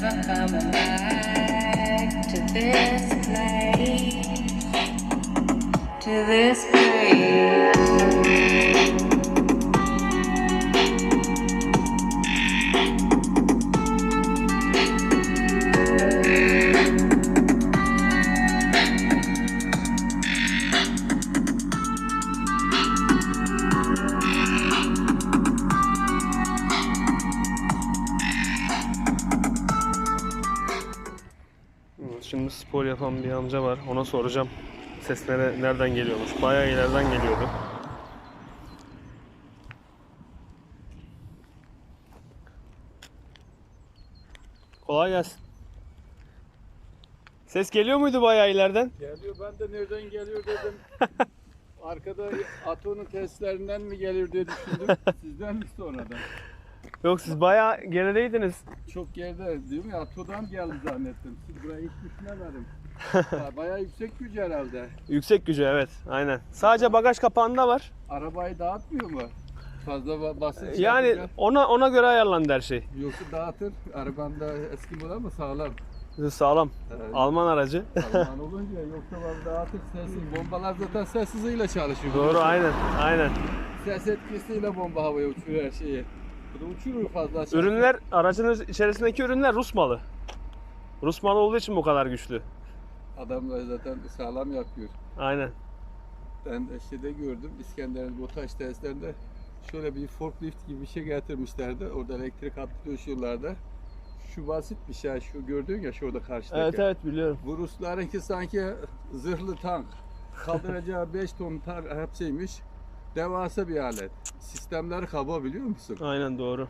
Never coming back to this place. To this place. Şimdi spor yapan bir amca var. Ona soracağım. Ses nere- nereden geliyormuş? Bayağı ileriden geliyordu. Kolay gelsin. Ses geliyor muydu bayağı ileriden? Geliyor ben de nereden geliyor dedim. Arkada Ato'nun testlerinden mi gelir diye düşündüm. Sizden mi sonradan? Yok siz bayağı gerideydiniz. Çok geride değil mi? Ato'dan geldi zannettim. Siz buraya hiç düşünemedim. Ya Bayağı yüksek güç herhalde. Yüksek gücü evet aynen. Sadece bagaj kapağında var. Arabayı dağıtmıyor mu? Fazla ba- basınç Yani yapınca. ona ona göre ayarlandı her şey. Yoksa dağıtır. Araban da eski model ama sağlam. Sağlam. Evet. Alman aracı. Alman olunca yoksa bak dağıtır sessiz. Bombalar zaten ses hızıyla çalışıyor. Doğru aynen aynen. Ses etkisiyle bomba havaya uçuruyor her şeyi. Bu da uçurur fazla. aşağı. Ürünler aracın içerisindeki ürünler Rus malı. Rus malı olduğu için bu kadar güçlü. Adamlar zaten sağlam yapıyor. Aynen. Ben şeyde gördüm İskender'in BOTAŞ testlerinde şöyle bir forklift gibi bir şey getirmişlerdi. Orada elektrik hattı döşüyorlardı. Şu basit bir şey. Şu gördüğün ya şurada karşıdaki. Evet evet biliyorum. Bu Ruslarınki sanki zırhlı tank. Kaldıracağı 5 ton tar hepsiymiş. Devasa bir alet. Sistemler kaba biliyor musun? Aynen doğru.